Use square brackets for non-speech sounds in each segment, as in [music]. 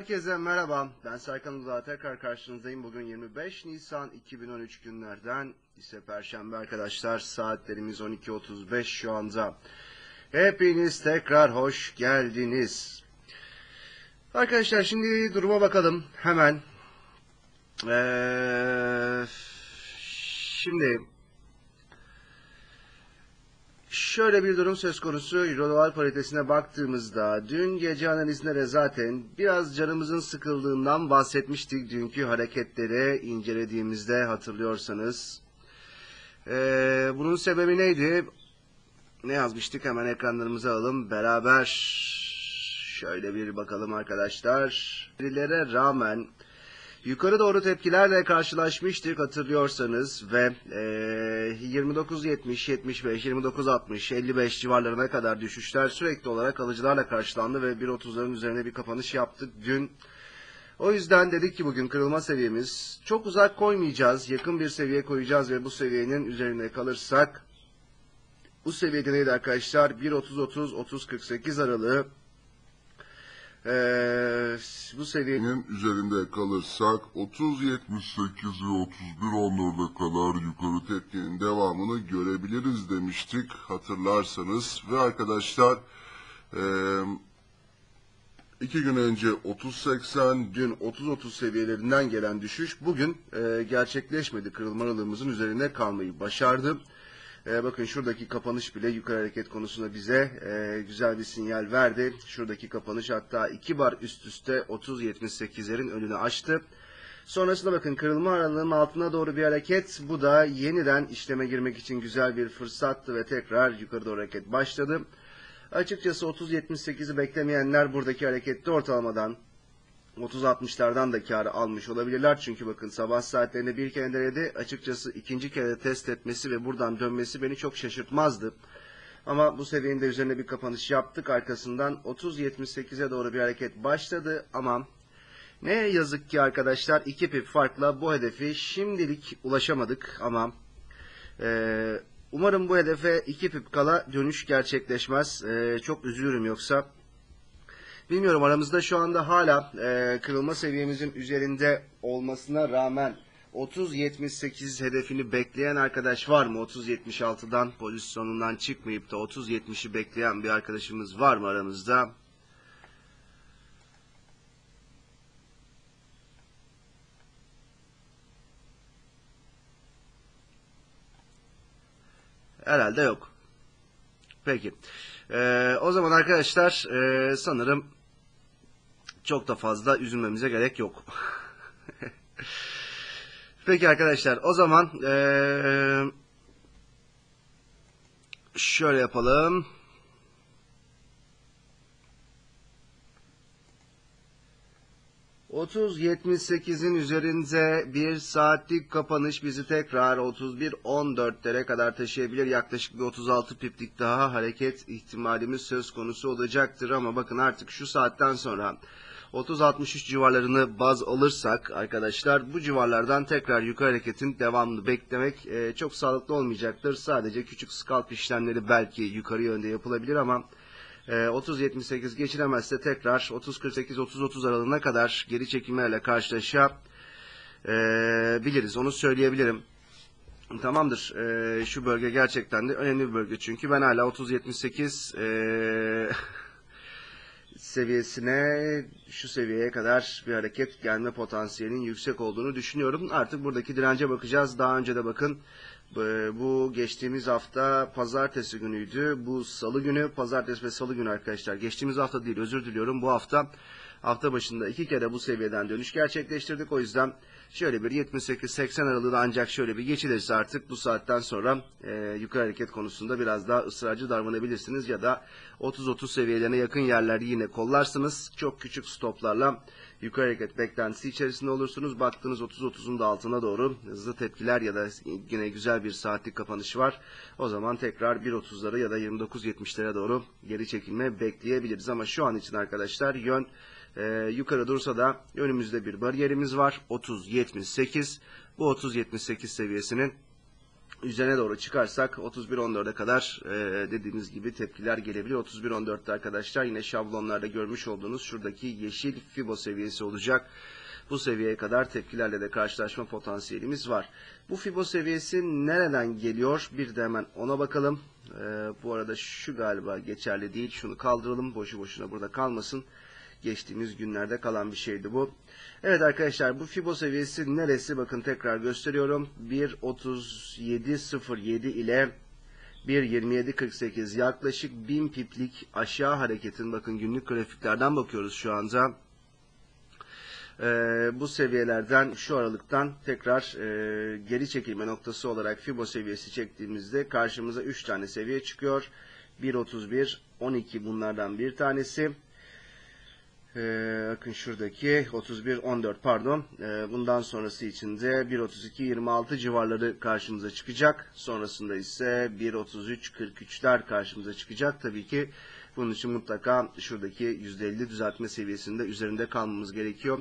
Herkese merhaba. Ben Serkan Uludağ tekrar karşınızdayım. Bugün 25 Nisan 2013 günlerden ise Perşembe arkadaşlar. Saatlerimiz 12.35 şu anda. Hepiniz tekrar hoş geldiniz. Arkadaşlar şimdi duruma bakalım hemen. Ee, şimdi Şöyle bir durum söz konusu Euro-Dolar paritesine baktığımızda dün gece analizinde de zaten biraz canımızın sıkıldığından bahsetmiştik dünkü hareketleri incelediğimizde hatırlıyorsanız. Ee, bunun sebebi neydi? Ne yazmıştık hemen ekranlarımıza alalım beraber şöyle bir bakalım arkadaşlar. Verilere rağmen Yukarı doğru tepkilerle karşılaşmıştık hatırlıyorsanız ve e, 29.70, 75, 29.60, 55 civarlarına kadar düşüşler sürekli olarak alıcılarla karşılandı ve 1.30'ların üzerine bir kapanış yaptık dün. O yüzden dedik ki bugün kırılma seviyemiz çok uzak koymayacağız, yakın bir seviye koyacağız ve bu seviyenin üzerine kalırsak bu seviyede neydi arkadaşlar? 1.30-30, 30-48 aralığı ee, bu seviyenin üzerinde kalırsak 30.78 ve 31.14'e kadar yukarı tepkinin devamını görebiliriz demiştik hatırlarsanız. Ve arkadaşlar eee iki gün önce 30.80 dün 30-30 seviyelerinden gelen düşüş bugün e, gerçekleşmedi. Kırılma aralığımızın üzerinde kalmayı başardı. E, bakın şuradaki kapanış bile yukarı hareket konusunda bize e, güzel bir sinyal verdi. Şuradaki kapanış hatta 2 bar üst üste 30.78'lerin önünü açtı. Sonrasında bakın kırılma aralığının altına doğru bir hareket. Bu da yeniden işleme girmek için güzel bir fırsattı ve tekrar yukarı doğru hareket başladı. Açıkçası 30.78'i beklemeyenler buradaki harekette ortalamadan 30-60'lardan da karı almış olabilirler. Çünkü bakın sabah saatlerinde bir kere denedi. Açıkçası ikinci kere test etmesi ve buradan dönmesi beni çok şaşırtmazdı. Ama bu seviyenin de üzerine bir kapanış yaptık. Arkasından 30-78'e doğru bir hareket başladı. Ama ne yazık ki arkadaşlar iki pip farkla bu hedefi şimdilik ulaşamadık. Ama e, umarım bu hedefe iki pip kala dönüş gerçekleşmez. E, çok üzülürüm yoksa. Bilmiyorum aramızda şu anda hala e, kırılma seviyemizin üzerinde olmasına rağmen 30-78 hedefini bekleyen arkadaş var mı? 30-76'dan pozisyonundan çıkmayıp da 30-70'i bekleyen bir arkadaşımız var mı aramızda? Herhalde yok. Peki. Ee, o zaman arkadaşlar e, sanırım çok da fazla üzülmemize gerek yok. [laughs] Peki arkadaşlar o zaman ee, şöyle yapalım. ...30.78'in üzerinde bir saatlik kapanış bizi tekrar 31.14'lere kadar taşıyabilir. Yaklaşık bir 36 piplik daha hareket ihtimalimiz söz konusu olacaktır. Ama bakın artık şu saatten sonra 30-63 civarlarını baz alırsak arkadaşlar bu civarlardan tekrar yukarı hareketin devamını beklemek e, çok sağlıklı olmayacaktır. Sadece küçük scalp işlemleri belki yukarı yönde yapılabilir ama e, 30-78 geçilemezse tekrar 30-48-30-30 aralığına kadar geri çekimlerle karşılaşabiliriz. Onu söyleyebilirim. Tamamdır. E, şu bölge gerçekten de önemli bir bölge çünkü ben hala 30-78 e, [laughs] seviyesine şu seviyeye kadar bir hareket gelme potansiyelinin yüksek olduğunu düşünüyorum. Artık buradaki dirence bakacağız. Daha önce de bakın bu geçtiğimiz hafta pazartesi günüydü. Bu salı günü pazartesi ve salı günü arkadaşlar. Geçtiğimiz hafta değil özür diliyorum. Bu hafta hafta başında iki kere bu seviyeden dönüş gerçekleştirdik. O yüzden şöyle bir 78-80 aralığı ancak şöyle bir geçilirse artık bu saatten sonra e, yukarı hareket konusunda biraz daha ısrarcı davranabilirsiniz ya da 30-30 seviyelerine yakın yerlerde yine kollarsınız. Çok küçük stoplarla yukarı hareket beklentisi içerisinde olursunuz. Baktığınız 30-30'un da altına doğru hızlı tepkiler ya da yine güzel bir saatlik kapanış var. O zaman tekrar 1.30'lara ya da 29.70'lere doğru geri çekilme bekleyebiliriz. Ama şu an için arkadaşlar yön e, yukarı dursa da önümüzde bir bariyerimiz var. 30-78. Bu 30-78 seviyesinin üzerine doğru çıkarsak 31.14'e kadar e, dediğimiz gibi tepkiler gelebilir. 31.14'te arkadaşlar yine şablonlarda görmüş olduğunuz şuradaki yeşil Fibo seviyesi olacak. Bu seviyeye kadar tepkilerle de karşılaşma potansiyelimiz var. Bu Fibo seviyesi nereden geliyor? Bir de hemen ona bakalım. E, bu arada şu galiba geçerli değil. Şunu kaldıralım. Boşu boşuna burada kalmasın. Geçtiğimiz günlerde kalan bir şeydi bu. Evet arkadaşlar bu Fibo seviyesi neresi? Bakın tekrar gösteriyorum. 1.37.07 ile 1.27.48 yaklaşık 1000 piplik aşağı hareketin bakın günlük grafiklerden bakıyoruz şu anda. Ee, bu seviyelerden şu aralıktan tekrar e, geri çekilme noktası olarak Fibo seviyesi çektiğimizde karşımıza 3 tane seviye çıkıyor. 1.31, 12 bunlardan bir tanesi. Ee, bakın şuradaki 31 14 pardon. Ee, bundan sonrası için de 1.32 26 civarları karşımıza çıkacak. Sonrasında ise 1.33 43'ler karşımıza çıkacak. Tabii ki bunun için mutlaka şuradaki %50 düzeltme seviyesinde üzerinde kalmamız gerekiyor.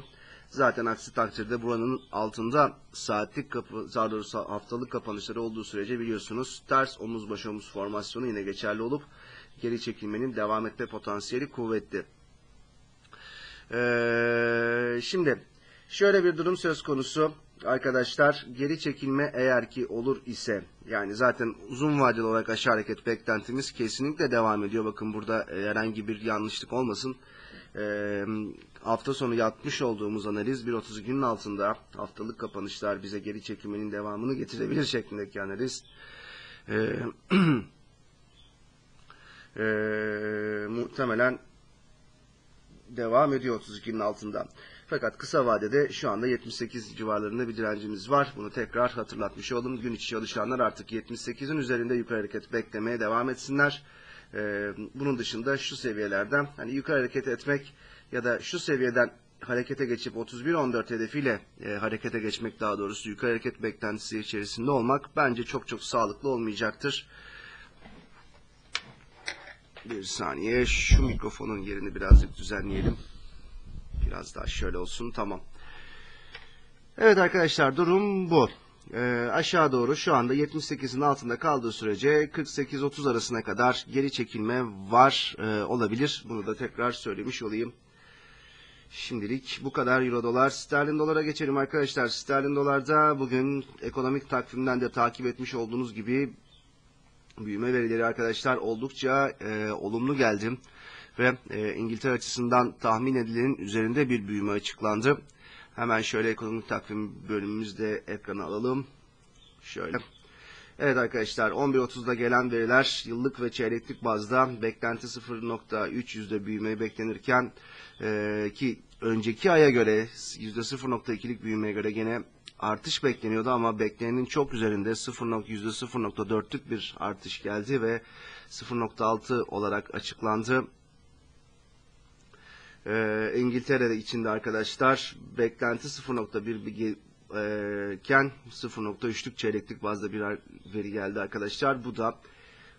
Zaten aksi takdirde buranın altında saatlik kapı, doğrusu haftalık kapanışları olduğu sürece biliyorsunuz ters omuz baş omuz formasyonu yine geçerli olup geri çekilmenin devam etme potansiyeli kuvvetli. Ee, şimdi şöyle bir durum söz konusu arkadaşlar geri çekilme eğer ki olur ise yani zaten uzun vadeli olarak aşağı hareket beklentimiz kesinlikle devam ediyor. Bakın burada herhangi bir yanlışlık olmasın. Ee, hafta sonu yapmış olduğumuz analiz 1.32'nin altında haftalık kapanışlar bize geri çekilmenin devamını getirebilir şeklindeki analiz. Ee, [clears throat] ee, muhtemelen devam ediyor 32'nin altında. Fakat kısa vadede şu anda 78 civarlarında bir direncimiz var. Bunu tekrar hatırlatmış oldum. Gün içi çalışanlar artık 78'in üzerinde yukarı hareket beklemeye devam etsinler. Ee, bunun dışında şu seviyelerden hani yukarı hareket etmek ya da şu seviyeden harekete geçip 31-14 hedefiyle e, harekete geçmek daha doğrusu yukarı hareket beklentisi içerisinde olmak bence çok çok sağlıklı olmayacaktır. Bir saniye şu mikrofonun yerini birazcık düzenleyelim. Biraz daha şöyle olsun tamam. Evet arkadaşlar durum bu. Ee, aşağı doğru şu anda 78'in altında kaldığı sürece 48-30 arasına kadar geri çekilme var e, olabilir. Bunu da tekrar söylemiş olayım. Şimdilik bu kadar euro dolar. Sterlin dolara geçelim arkadaşlar. Sterlin dolarda bugün ekonomik takvimden de takip etmiş olduğunuz gibi büyüme verileri arkadaşlar oldukça e, olumlu geldi. Ve e, İngiltere açısından tahmin edilenin üzerinde bir büyüme açıklandı. Hemen şöyle ekonomik takvim bölümümüzde ekrana alalım. Şöyle. Evet arkadaşlar 11.30'da gelen veriler yıllık ve çeyreklik bazda beklenti 0.3 yüzde büyümeyi beklenirken e, ki önceki aya göre yüzde 0.2'lik büyümeye göre gene artış bekleniyordu ama beklenenin çok üzerinde 0. %0.4'lük bir artış geldi ve 0.6 olarak açıklandı. Ee, İngiltere'de içinde arkadaşlar beklenti 0.1 e, iken 0.3'lük çeyreklik bazda bir veri geldi arkadaşlar. Bu da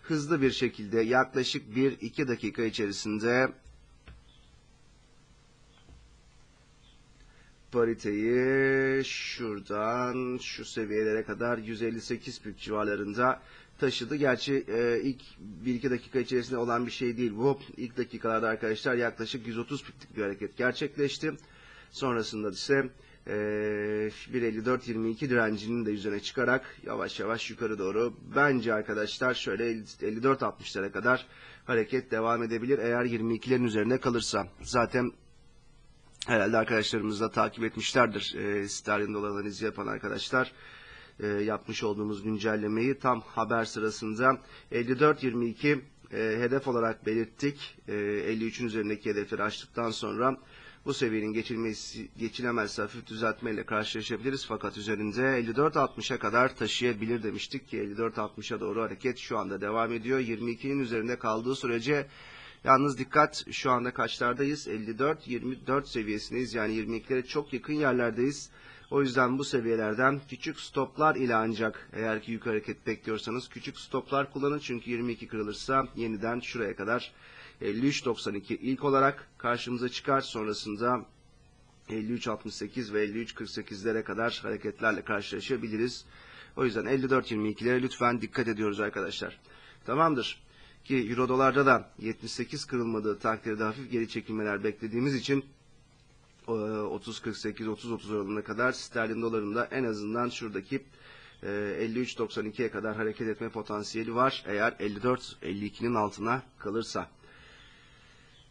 hızlı bir şekilde yaklaşık 1-2 dakika içerisinde pariteyi şuradan şu seviyelere kadar 158 pip civarlarında taşıdı. Gerçi e, ilk 1-2 dakika içerisinde olan bir şey değil bu. İlk dakikalarda arkadaşlar yaklaşık 130 piplik bir hareket gerçekleşti. Sonrasında ise e, 1.54-22 direncinin de üzerine çıkarak yavaş yavaş yukarı doğru bence arkadaşlar şöyle 54-60'lara kadar hareket devam edebilir eğer 22'lerin üzerine kalırsa. Zaten herhalde arkadaşlarımız da takip etmişlerdir. E, sterlin dolar analizi yapan arkadaşlar e, yapmış olduğumuz güncellemeyi tam haber sırasında 54-22 e, hedef olarak belirttik. E, 53'ün üzerindeki hedefleri açtıktan sonra bu seviyenin geçilmesi, geçilemezse hafif düzeltmeyle karşılaşabiliriz. Fakat üzerinde 54-60'a kadar taşıyabilir demiştik ki 54-60'a doğru hareket şu anda devam ediyor. 22'nin üzerinde kaldığı sürece Yalnız dikkat şu anda kaçlardayız? 54-24 seviyesindeyiz. Yani 22'lere çok yakın yerlerdeyiz. O yüzden bu seviyelerden küçük stoplar ile ancak eğer ki yukarı hareket bekliyorsanız küçük stoplar kullanın. Çünkü 22 kırılırsa yeniden şuraya kadar 53.92 ilk olarak karşımıza çıkar. Sonrasında 53.68 ve 53.48'lere kadar hareketlerle karşılaşabiliriz. O yüzden 54.22'lere lütfen dikkat ediyoruz arkadaşlar. Tamamdır. Ki euro dolarda da 78 kırılmadığı takdirde hafif geri çekilmeler beklediğimiz için e, 30.48-30-30 aralığına kadar sterlin dolarında en azından şuradaki e, 53.92'ye kadar hareket etme potansiyeli var eğer 54-52'nin altına kalırsa.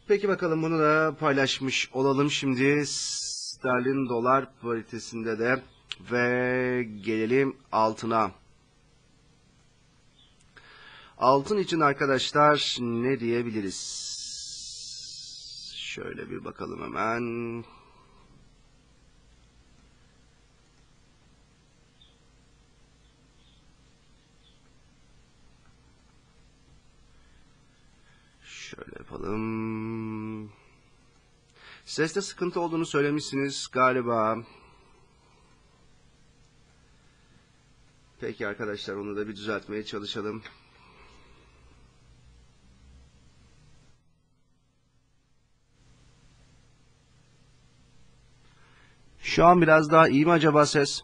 Peki bakalım bunu da paylaşmış olalım şimdi sterlin dolar paritesinde de ve gelelim altına. Altın için arkadaşlar ne diyebiliriz? Şöyle bir bakalım hemen. Şöyle yapalım. Seste sıkıntı olduğunu söylemişsiniz galiba. Peki arkadaşlar onu da bir düzeltmeye çalışalım. Şu an biraz daha iyi mi acaba ses?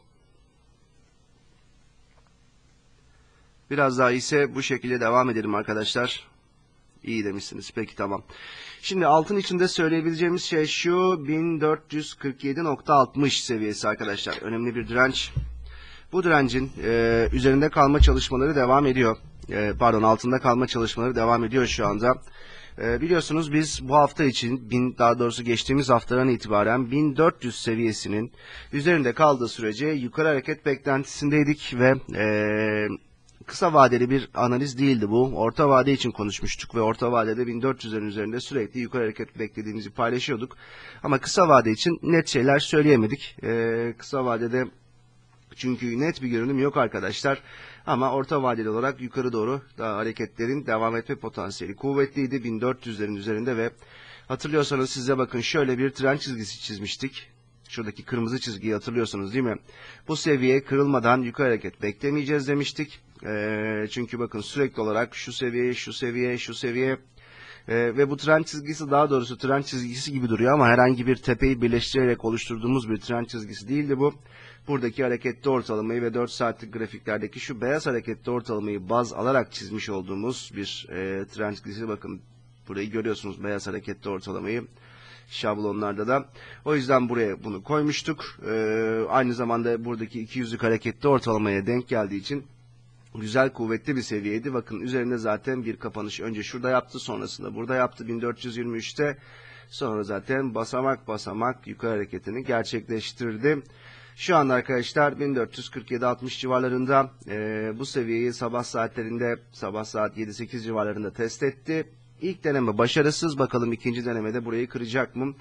Biraz daha iyiyse bu şekilde devam edelim arkadaşlar. İyi demişsiniz. Peki tamam. Şimdi altın içinde söyleyebileceğimiz şey şu 1447.60 seviyesi arkadaşlar. Önemli bir direnç. Bu direncin e, üzerinde kalma çalışmaları devam ediyor. E, pardon altında kalma çalışmaları devam ediyor şu anda. E, biliyorsunuz biz bu hafta için bin, daha doğrusu geçtiğimiz haftadan itibaren 1400 seviyesinin üzerinde kaldığı sürece yukarı hareket beklentisindeydik ve e, kısa vadeli bir analiz değildi bu. Orta vade için konuşmuştuk ve orta vadede 1400'lerin üzerinde sürekli yukarı hareket beklediğimizi paylaşıyorduk. Ama kısa vade için net şeyler söyleyemedik. E, kısa vadede çünkü net bir görünüm yok arkadaşlar. Ama orta vadeli olarak yukarı doğru da hareketlerin devam etme potansiyeli kuvvetliydi 1400'lerin üzerinde ve hatırlıyorsanız size bakın şöyle bir tren çizgisi çizmiştik. Şuradaki kırmızı çizgiyi hatırlıyorsunuz değil mi? Bu seviye kırılmadan yukarı hareket beklemeyeceğiz demiştik. Ee, çünkü bakın sürekli olarak şu seviye, şu seviye, şu seviye ee, ve bu tren çizgisi daha doğrusu tren çizgisi gibi duruyor ama herhangi bir tepeyi birleştirerek oluşturduğumuz bir tren çizgisi değildi bu. Buradaki hareketli ortalamayı ve 4 saatlik grafiklerdeki şu beyaz hareketli ortalamayı baz alarak çizmiş olduğumuz bir e, tren çizgisi. Bakın burayı görüyorsunuz beyaz hareketli ortalamayı şablonlarda da. O yüzden buraya bunu koymuştuk. Ee, aynı zamanda buradaki 200'lük hareketli ortalamaya denk geldiği için güzel kuvvetli bir seviyeydi. Bakın üzerinde zaten bir kapanış önce şurada yaptı sonrasında burada yaptı 1423'te. Sonra zaten basamak basamak yukarı hareketini gerçekleştirdi. Şu anda arkadaşlar 1447-60 civarlarında e, bu seviyeyi sabah saatlerinde sabah saat 7-8 civarlarında test etti. İlk deneme başarısız bakalım ikinci denemede burayı kıracak mı?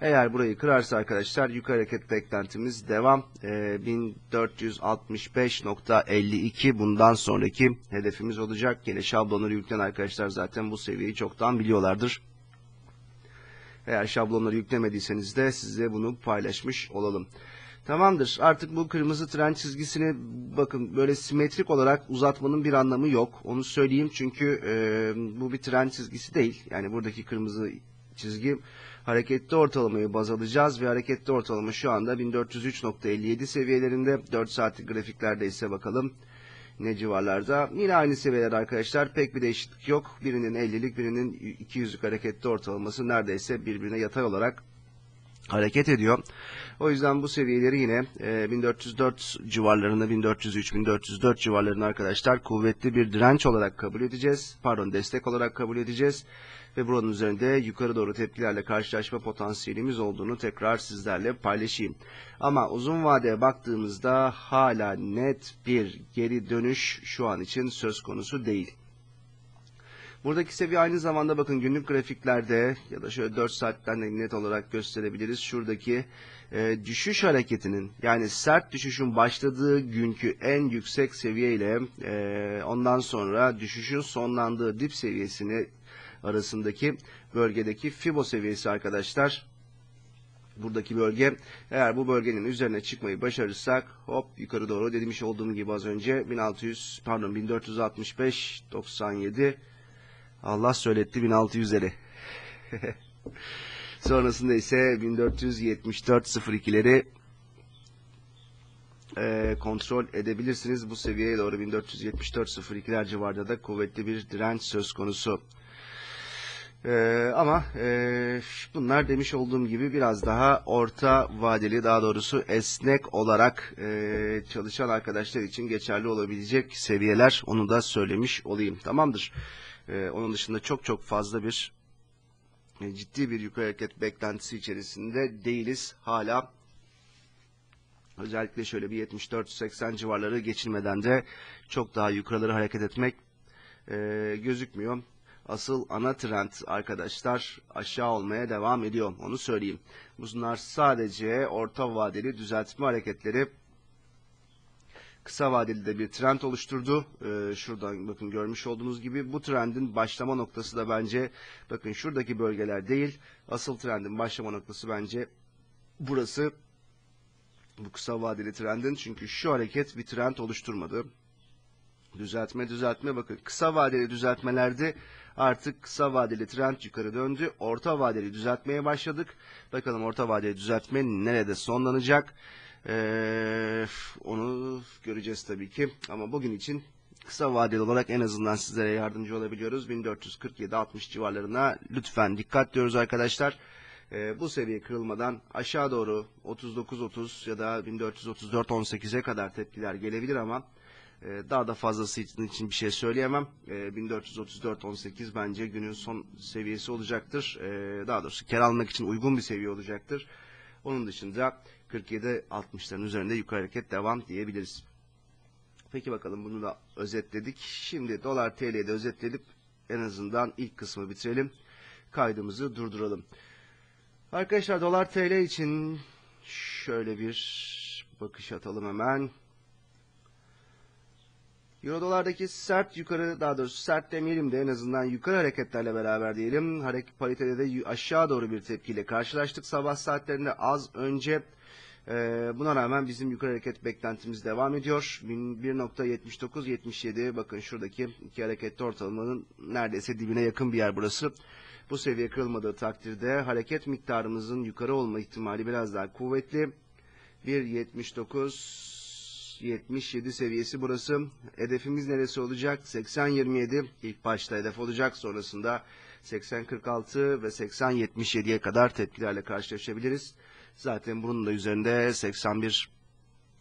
Eğer burayı kırarsa arkadaşlar yukarı hareket beklentimiz devam. E, 1465.52 bundan sonraki hedefimiz olacak. Yine şablonları yükleyen arkadaşlar zaten bu seviyeyi çoktan biliyorlardır. Eğer şablonları yüklemediyseniz de size bunu paylaşmış olalım. Tamamdır. Artık bu kırmızı tren çizgisini bakın böyle simetrik olarak uzatmanın bir anlamı yok. Onu söyleyeyim çünkü e, bu bir tren çizgisi değil. Yani buradaki kırmızı çizgi hareketli ortalamayı baz alacağız ve hareketli ortalama şu anda 1403.57 seviyelerinde. 4 saatlik grafiklerde ise bakalım ne civarlarda. Yine aynı seviyeler arkadaşlar. Pek bir değişiklik yok. Birinin 50'lik birinin 200'lük hareketli ortalaması neredeyse birbirine yatay olarak hareket ediyor. O yüzden bu seviyeleri yine e, 1404 civarlarında 1403-1404 civarlarında arkadaşlar kuvvetli bir direnç olarak kabul edeceğiz. Pardon destek olarak kabul edeceğiz. Ve buranın üzerinde yukarı doğru tepkilerle karşılaşma potansiyelimiz olduğunu tekrar sizlerle paylaşayım. Ama uzun vadeye baktığımızda hala net bir geri dönüş şu an için söz konusu değil. Buradaki seviye aynı zamanda bakın günlük grafiklerde ya da şöyle 4 saatten de net olarak gösterebiliriz. Şuradaki e, düşüş hareketinin yani sert düşüşün başladığı günkü en yüksek seviye ile e, ondan sonra düşüşün sonlandığı dip seviyesini arasındaki bölgedeki Fibo seviyesi arkadaşlar. Buradaki bölge eğer bu bölgenin üzerine çıkmayı başarırsak hop yukarı doğru demiş olduğum gibi az önce 1600 pardon 1465 97 Allah söyletti 1600'leri. [laughs] Sonrasında ise 1474 02'leri e, kontrol edebilirsiniz. Bu seviyeye doğru 1474.02'ler civarında da kuvvetli bir direnç söz konusu. Ee, ama e, bunlar demiş olduğum gibi biraz daha orta vadeli daha doğrusu esnek olarak e, çalışan arkadaşlar için geçerli olabilecek seviyeler onu da söylemiş olayım tamamdır. Ee, onun dışında çok çok fazla bir e, ciddi bir yukarı hareket beklentisi içerisinde değiliz hala. Özellikle şöyle bir 74-80 civarları geçilmeden de çok daha yukarıları hareket etmek e, gözükmüyor. Asıl ana trend arkadaşlar aşağı olmaya devam ediyor. Onu söyleyeyim. Bunlar sadece orta vadeli düzeltme hareketleri kısa vadeli de bir trend oluşturdu. Ee, şuradan bakın görmüş olduğunuz gibi bu trendin başlama noktası da bence bakın şuradaki bölgeler değil. Asıl trendin başlama noktası bence burası. Bu kısa vadeli trendin çünkü şu hareket bir trend oluşturmadı. Düzeltme düzeltme bakın kısa vadeli düzeltmelerde artık kısa vadeli trend yukarı döndü. Orta vadeli düzeltmeye başladık. Bakalım orta vadeli düzeltme nerede sonlanacak? Ee, onu göreceğiz tabii ki. Ama bugün için kısa vadeli olarak en azından sizlere yardımcı olabiliyoruz. 1447-60 civarlarına lütfen dikkat diyoruz arkadaşlar. Ee, bu seviye kırılmadan aşağı doğru 39-30 ya da 1434-18'e kadar tepkiler gelebilir ama Daha da fazlası için bir şey söyleyemem. Ee, 1434-18 bence günün son seviyesi olacaktır. Ee, Daha doğrusu kar almak için uygun bir seviye olacaktır. Onun dışında 47-60'ların üzerinde yukarı hareket devam diyebiliriz. Peki bakalım bunu da özetledik. Şimdi dolar TL'de özetledik. En azından ilk kısmı bitirelim. Kaydımızı durduralım. Arkadaşlar dolar TL için şöyle bir bakış atalım hemen. Euro dolardaki sert yukarı daha doğrusu sert demeyelim de en azından yukarı hareketlerle beraber diyelim. Hareket paritede de aşağı doğru bir tepkiyle karşılaştık sabah saatlerinde az önce. Ee, buna rağmen bizim yukarı hareket beklentimiz devam ediyor. 1.79-77 bakın şuradaki iki hareketli ortalamanın neredeyse dibine yakın bir yer burası. Bu seviye kırılmadığı takdirde hareket miktarımızın yukarı olma ihtimali biraz daha kuvvetli. 1.79 77 seviyesi burası. Hedefimiz neresi olacak? 80-27 ilk başta hedef olacak. Sonrasında 80-46 ve 80-77'ye kadar tepkilerle karşılaşabiliriz. Zaten bunun da üzerinde 81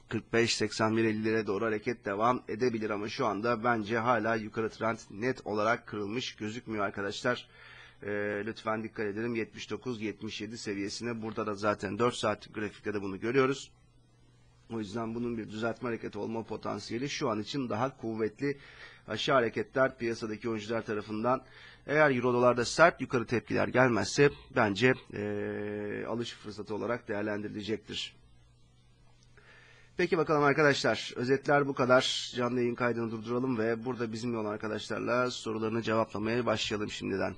45-81-50'lere doğru hareket devam edebilir ama şu anda bence hala yukarı trend net olarak kırılmış gözükmüyor arkadaşlar. Ee, lütfen dikkat edelim 79-77 seviyesine burada da zaten 4 saatlik grafikte de bunu görüyoruz. O yüzden bunun bir düzeltme hareketi olma potansiyeli şu an için daha kuvvetli. Aşağı hareketler piyasadaki oyuncular tarafından eğer euro dolarda sert yukarı tepkiler gelmezse bence ee, alış fırsatı olarak değerlendirilecektir. Peki bakalım arkadaşlar. Özetler bu kadar. Canlı yayın kaydını durduralım ve burada bizimle olan arkadaşlarla sorularını cevaplamaya başlayalım şimdiden.